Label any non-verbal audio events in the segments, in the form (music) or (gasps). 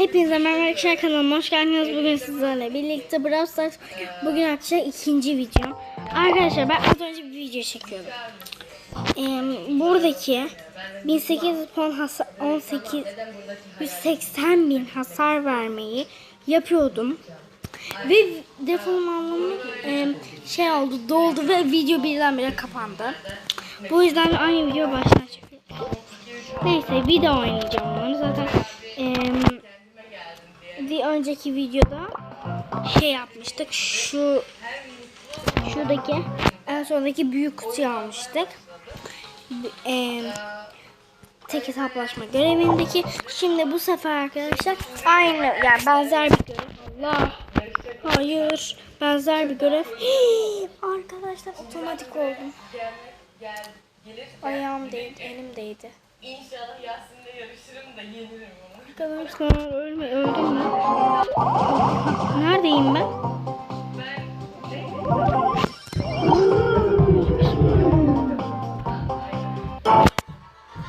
Hepinize merhaba arkadaşlar kanalıma hoş geldiniz. Bugün sizlerle birlikte Brawl Stars bugün arkadaşlar ikinci video. Arkadaşlar ben az önce bir video çekiyordum. Ee, buradaki 1800 puan hasar 18 180 bin hasar vermeyi yapıyordum. Ve defolmamın e, şey oldu doldu ve video birdenbire kapandı. Bu yüzden aynı video baştan çekiyorum. Neyse video oynayacağım onu zaten. Bir önceki videoda şey yapmıştık. Şu şuradaki en sondaki büyük kutuyu almıştık. Em, tek hesaplaşma görevindeki. Şimdi bu sefer arkadaşlar aynı yani benzer bir görev. Allah. Hayır. Benzer bir görev. Hii, (gasps) arkadaşlar otomatik oldum. Ayağım değdi, elim değdi. İnşallah Yasin'le yarışırım da yenirim onu. Arkadaşlar ölme, öldüm mü? Neredeyim ben?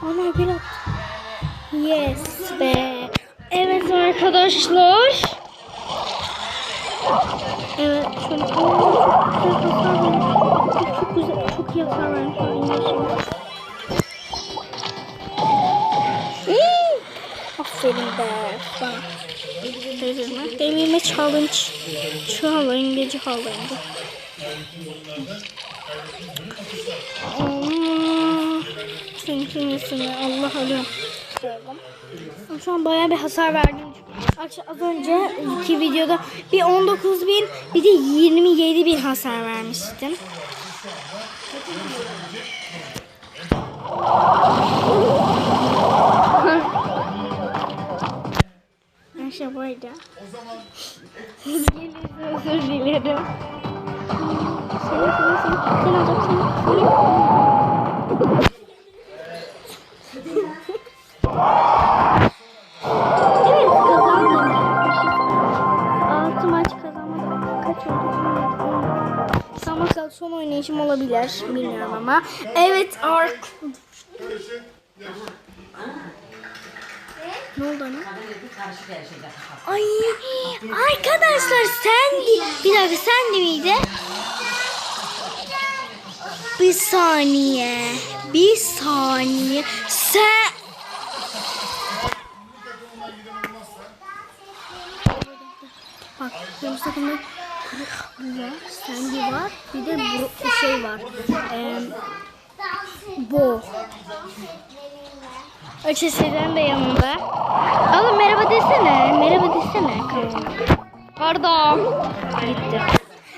Ana bir at. Yes be. Evet arkadaşlar. Evet şöyle. Aa, güzel. Çok güzel, çok iyi hasar Bana. Devirme. Devirme challenge. Challenge. Challenge. Senin kimesine Allah. Ama Şu an bayağı bir hasar verdim. Az önce iki videoda bir 19 bin bir de 27 bin hasar vermiştim. Ayşe burada. Siz gelirse özür dilerim. Seni seni seni. Seni alacağım seni. Seni. Evet kazandık. Altı maç kazanmadık. Kaç oldu? Tamam bakalım son oynayışım olabilir. Bilmiyorum ama. Evet Ark. Ne oldu ana? Ay arkadaşlar sen bir dakika sen de miydi? Bir saniye. Bir saniye. Sen Bak benim takımda bu var, Sandy var, bir de bu şey var. Ee, bu. Ötesinden de yanında. Oğlum merhaba desene. Merhaba desene. Pardon. Gitti.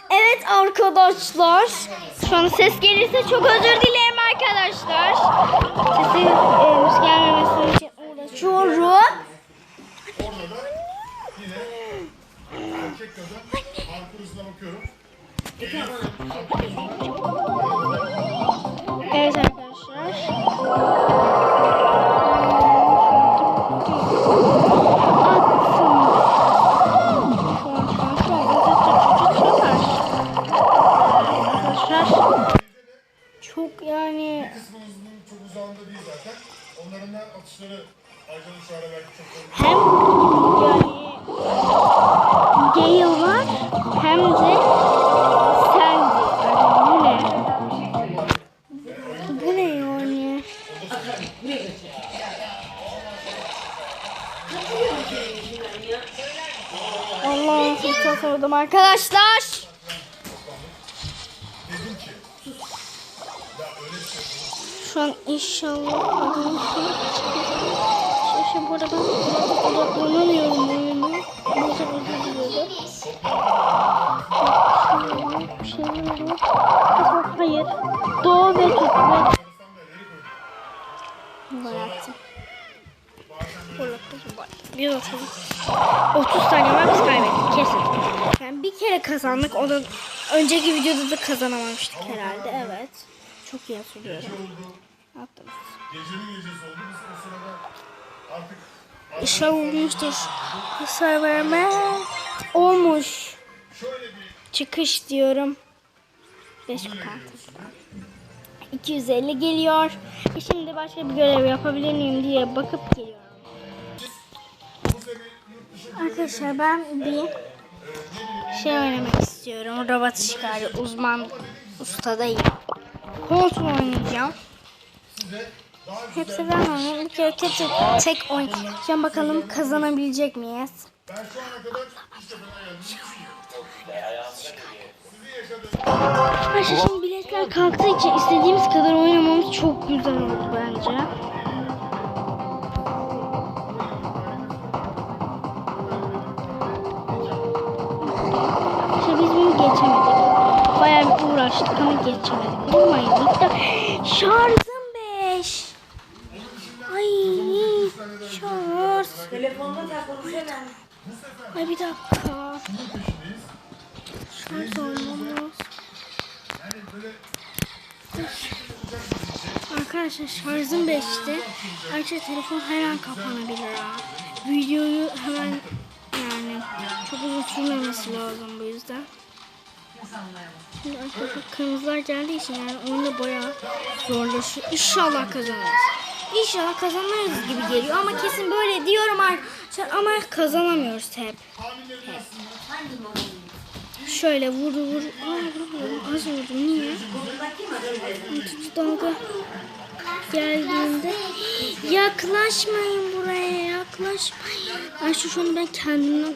Evet arkadaşlar. Şu an ses gelirse çok özür dilerim arkadaşlar. Sesi e, gelmemesi için uğraşıyorum. Orada da Onların atışları Aycan Uşar'a belki çok hem yani Gale var hem de Sandy. Bu ne? Bu ne? Allah'ım çok tasarladım arkadaşlar. Şu an inşallah Şaşı bu arada ben odaklanamıyorum oyuna. Neyse özür diliyorum. Bir şey var. Hayır. Doğu ve tut ve... Bir atalım. 30 tane var biz kaybettik kesin. Yani bir kere kazandık. O önceki videoda da kazanamamıştık herhalde. Evet. Çok iyi hatırlıyorum. Attım. Gecenin gecesi oldu. Biz o sırada artık İşe olmuştur. Hasar verme. Olmuş. Çıkış diyorum. 5 kartım. 250 geliyor. E şimdi başka bir görev yapabilir miyim diye bakıp geliyorum. Arkadaşlar ben bir şey oynamak istiyorum. Robot şikari uzman ustadayım. Konsol oynayacağım. Hepsi ben oynayacağım. İlk kere tek, tek oynayacağım. Bakalım kazanabilecek miyiz? Ben. Arkadaşlar şimdi biletler kalktığı için istediğimiz kadar oynamamız çok güzel oldu bence. Ama geçemedik. Olmayın de şarjım 5. Ay şarj. Telefonda takılı hemen. Ay bir dakika. Şarj olmamız. Arkadaşlar şarjım 5'ti. Ayrıca telefon her an kapanabilir ha. Videoyu hemen yani çok uzun sürmemesi lazım bu yüzden. Şimdi arkadaşlar kırmızılar geldiği için yani oyunda bayağı zorlaşıyor. İnşallah kazanırız. İnşallah kazanırız gibi geliyor ama kesin böyle diyorum arkadaşlar ama kazanamıyoruz hep. Şöyle vurdu vur. Aa. Az vurdum. Niye? Üçüncü dalga geldiğinde yaklaşmayın buraya yaklaşmayın. Ay şu şunu ben kendimden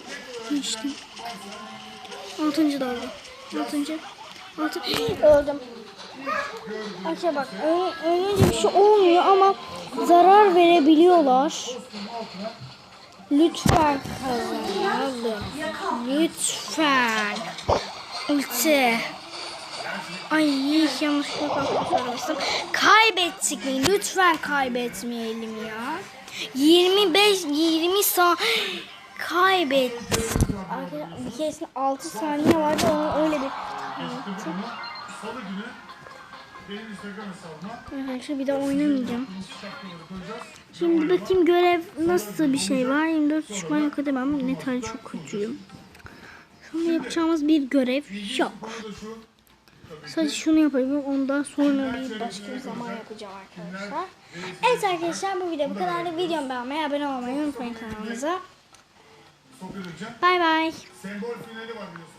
geçtim. Altıncı dalga. Altıncı. Altı. Öldüm. Arkadaşlar bak ö- ölünce bir şey olmuyor ama zarar verebiliyorlar. Lütfen kazanalım. Lütfen. Ulti. Ay yanlışlıkla kalkmışım. Kaybettik mi? Lütfen kaybetmeyelim ya. 25 20 saniye kaybettik. Arkadaşlar bir keresinde 6 saniye vardı onu öyle bir kaybettik. Salı günü benim Instagram hesabıma Arkadaşlar bir daha oynamayacağım. Şimdi bakayım görev nasıl bir şey var. 24 düşman yok edemem. Ne tane çok kötüyüm. Sonra yapacağımız bir görev yok. Sadece şunu yapayım. Ondan sonra bir başka bir zaman yapacağım arkadaşlar. Evet arkadaşlar bu video bu kadar. Videomu beğenmeyi, abone olmayı unutmayın kanalımıza. Bay bay. Sembol finali var biliyorsun.